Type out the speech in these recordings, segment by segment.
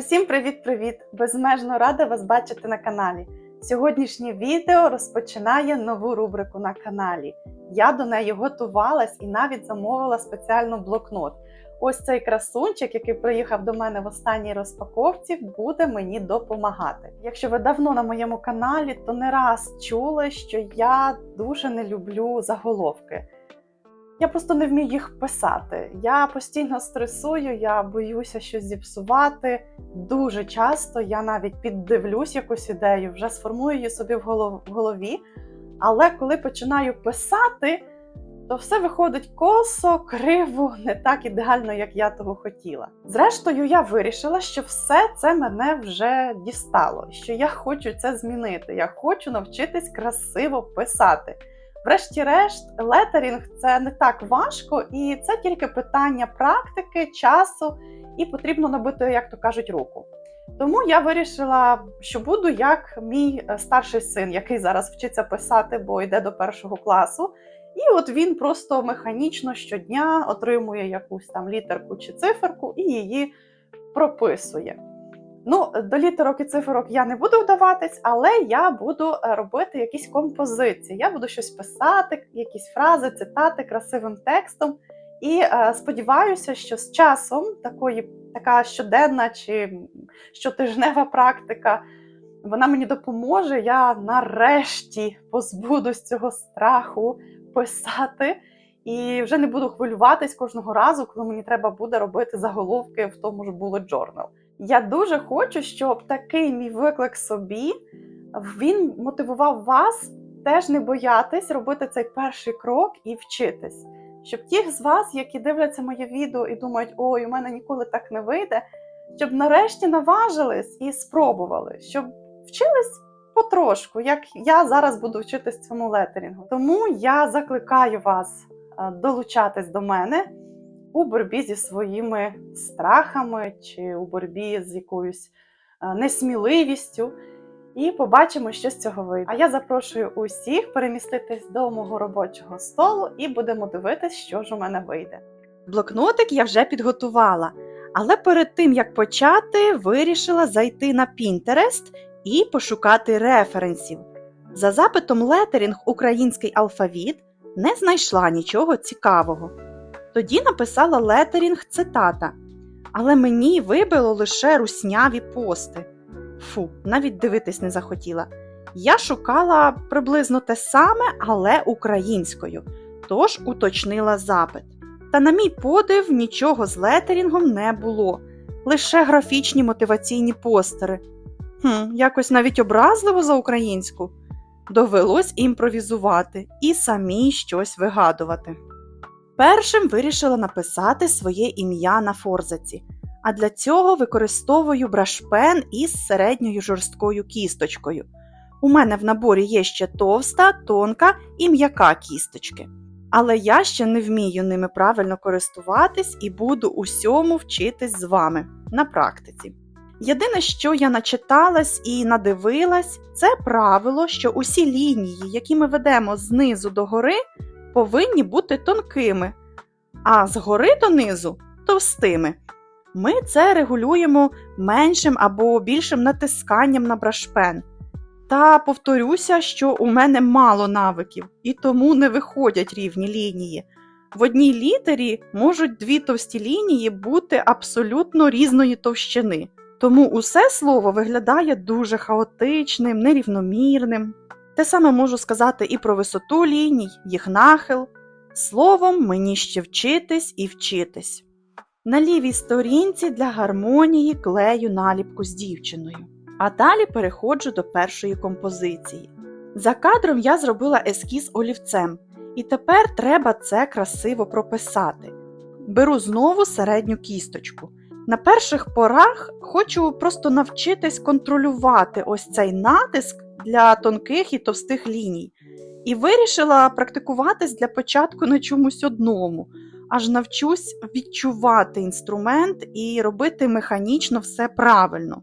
Усім привіт-привіт! Безмежно рада вас бачити на каналі. Сьогоднішнє відео розпочинає нову рубрику на каналі. Я до неї готувалась і навіть замовила спеціально блокнот. Ось цей красунчик, який приїхав до мене в останній розпаковці, буде мені допомагати. Якщо ви давно на моєму каналі, то не раз чули, що я дуже не люблю заголовки. Я просто не вмію їх писати. Я постійно стресую, я боюся щось зіпсувати. Дуже часто я навіть піддивлюсь якусь ідею, вже сформую її собі в голові. Але коли починаю писати, то все виходить косо, криво, не так ідеально, як я того хотіла. Зрештою, я вирішила, що все це мене вже дістало, що я хочу це змінити. Я хочу навчитись красиво писати. Врешті-решт, летерінг це не так важко, і це тільки питання практики, часу, і потрібно набити, як то кажуть, руку. Тому я вирішила, що буду як мій е, старший син, який зараз вчиться писати, бо йде до першого класу. І от він просто механічно щодня отримує якусь там літерку чи циферку і її прописує. Ну, до літерок і циферок я не буду вдаватись, але я буду е, робити якісь композиції. Я буду щось писати, якісь фрази, цитати красивим текстом. І е, сподіваюся, що з часом такої, така щоденна чи щотижнева практика вона мені допоможе. Я нарешті позбудусь цього страху писати. І вже не буду хвилюватись кожного разу, коли мені треба буде робити заголовки в тому ж bullet journal. Я дуже хочу, щоб такий мій виклик собі він мотивував вас теж не боятись робити цей перший крок і вчитись. Щоб ті з вас, які дивляться моє відео і думають, ой, у мене ніколи так не вийде, щоб нарешті наважились і спробували, щоб вчились потрошку, як я зараз буду вчитись цьому летерінгу. Тому я закликаю вас е, долучатись до мене у боротьбі зі своїми страхами чи у боротьбі з якоюсь е, несміливістю. І побачимо, що з цього вийде. А я запрошую усіх переміститись до мого робочого столу і будемо дивитись, що ж у мене вийде. Блокнотик я вже підготувала, але перед тим як почати, вирішила зайти на Pinterest і пошукати референсів. За запитом летерінг український алфавіт не знайшла нічого цікавого. Тоді написала летерінг цитата, але мені вибило лише русняві пости. Фу, навіть дивитись не захотіла. Я шукала приблизно те саме, але українською, тож уточнила запит. Та, на мій подив, нічого з летерінгом не було, лише графічні мотиваційні постери. Хм, Якось навіть образливо за українську. Довелось імпровізувати і самій щось вигадувати. Першим вирішила написати своє ім'я на форзаці, а для цього використовую брашпен із середньою жорсткою кісточкою. У мене в наборі є ще товста, тонка і м'яка кісточки. Але я ще не вмію ними правильно користуватись і буду усьому вчитись з вами на практиці. Єдине, що я начиталась і надивилась, це правило, що усі лінії, які ми ведемо знизу до гори, повинні бути тонкими, а згори донизу товстими. Ми це регулюємо меншим або більшим натисканням на брашпен. Та повторюся, що у мене мало навиків і тому не виходять рівні лінії. В одній літері можуть дві товсті лінії бути абсолютно різної товщини, тому усе слово виглядає дуже хаотичним, нерівномірним. Те саме можу сказати і про висоту ліній, їх нахил. Словом, мені ще вчитись і вчитись. На лівій сторінці для гармонії клею наліпку з дівчиною. А далі переходжу до першої композиції. За кадром я зробила ескіз олівцем, і тепер треба це красиво прописати. Беру знову середню кісточку. На перших порах хочу просто навчитись контролювати ось цей натиск для тонких і товстих ліній. І вирішила практикуватись для початку на чомусь одному, аж навчусь відчувати інструмент і робити механічно все правильно.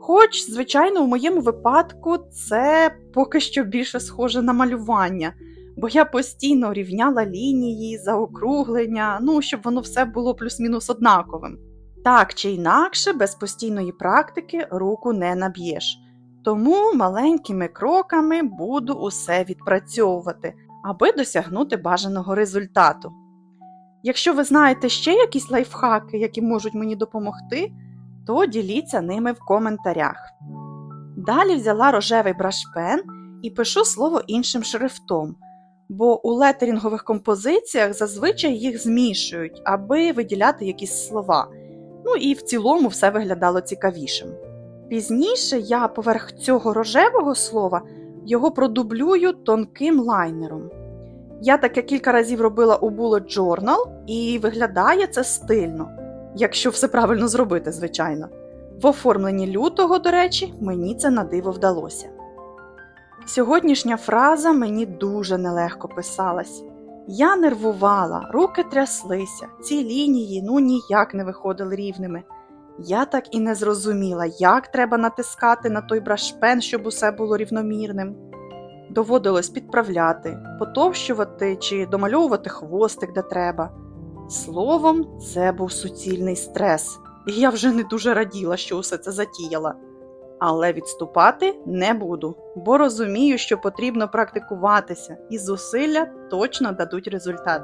Хоч, звичайно, у моєму випадку це поки що більше схоже на малювання, бо я постійно рівняла лінії, заокруглення, ну, щоб воно все було плюс-мінус однаковим. Так чи інакше, без постійної практики руку не наб'єш. Тому маленькими кроками буду усе відпрацьовувати, аби досягнути бажаного результату. Якщо ви знаєте ще якісь лайфхаки, які можуть мені допомогти, то діліться ними в коментарях. Далі взяла рожевий брашпен і пишу слово іншим шрифтом, бо у летерінгових композиціях зазвичай їх змішують, аби виділяти якісь слова. Ну і в цілому все виглядало цікавішим. Пізніше я поверх цього рожевого слова його продублюю тонким лайнером. Я таке кілька разів робила у Bullet Journal, і виглядає це стильно, якщо все правильно зробити, звичайно. В оформленні лютого, до речі, мені це на диво вдалося. Сьогоднішня фраза мені дуже нелегко писалась. Я нервувала, руки тряслися, ці лінії ну ніяк не виходили рівними. Я так і не зрозуміла, як треба натискати на той брашпен, щоб усе було рівномірним. Доводилось підправляти, потовщувати чи домальовувати хвостик, де треба. Словом, це був суцільний стрес, і я вже не дуже раділа, що усе це затіяла. Але відступати не буду, бо розумію, що потрібно практикуватися, і зусилля точно дадуть результат.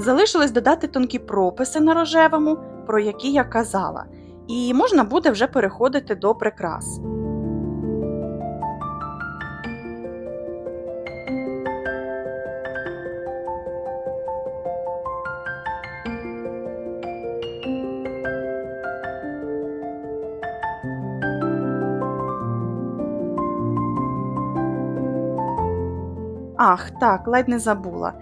Залишилось додати тонкі прописи на рожевому, про які я казала, і можна буде вже переходити до прикрас. Ах, так, ледь не забула.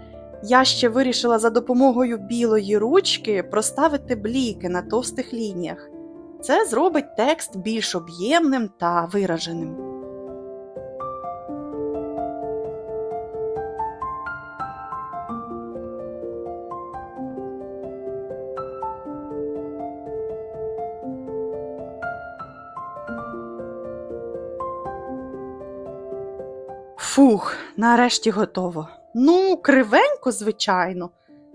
Я ще вирішила за допомогою білої ручки проставити бліки на товстих лініях. Це зробить текст більш об'ємним та вираженим. Фух, нарешті готово. Ну, кривенько, звичайно.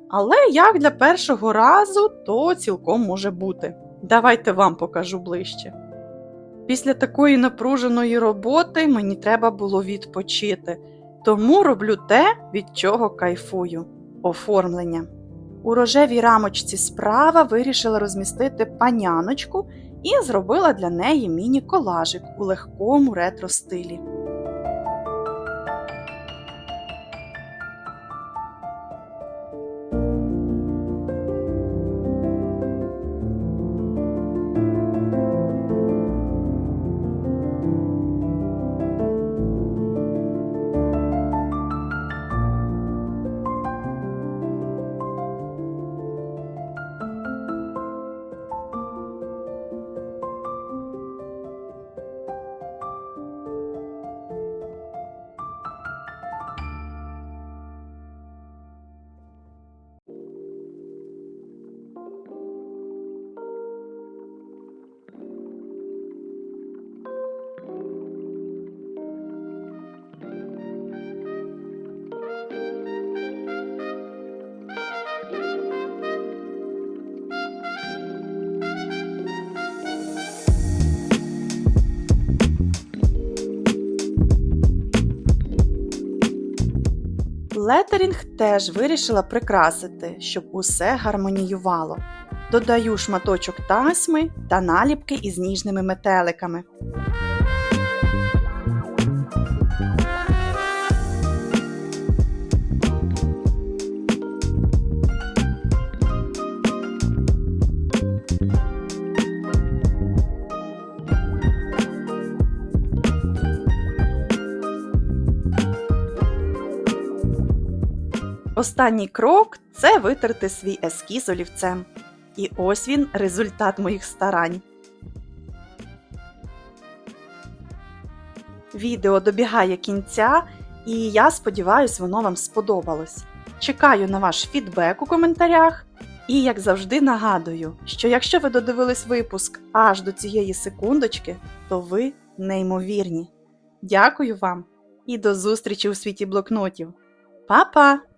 Але як для першого разу, то цілком може бути. Давайте вам покажу ближче. Після такої напруженої роботи мені треба було відпочити, тому роблю те, від чого кайфую оформлення. У рожевій рамочці справа вирішила розмістити паняночку і зробила для неї міні-колажик у легкому ретро стилі. Летерінг теж вирішила прикрасити, щоб усе гармоніювало. Додаю шматочок тасьми та наліпки із ніжними метеликами. Останній крок це витерти свій ескіз олівцем. І ось він результат моїх старань. Відео добігає кінця, і я сподіваюся, воно вам сподобалось. Чекаю на ваш фідбек у коментарях. І як завжди нагадую, що якщо ви додивились випуск аж до цієї секундочки, то ви неймовірні. Дякую вам і до зустрічі у світі блокнотів. Па-па!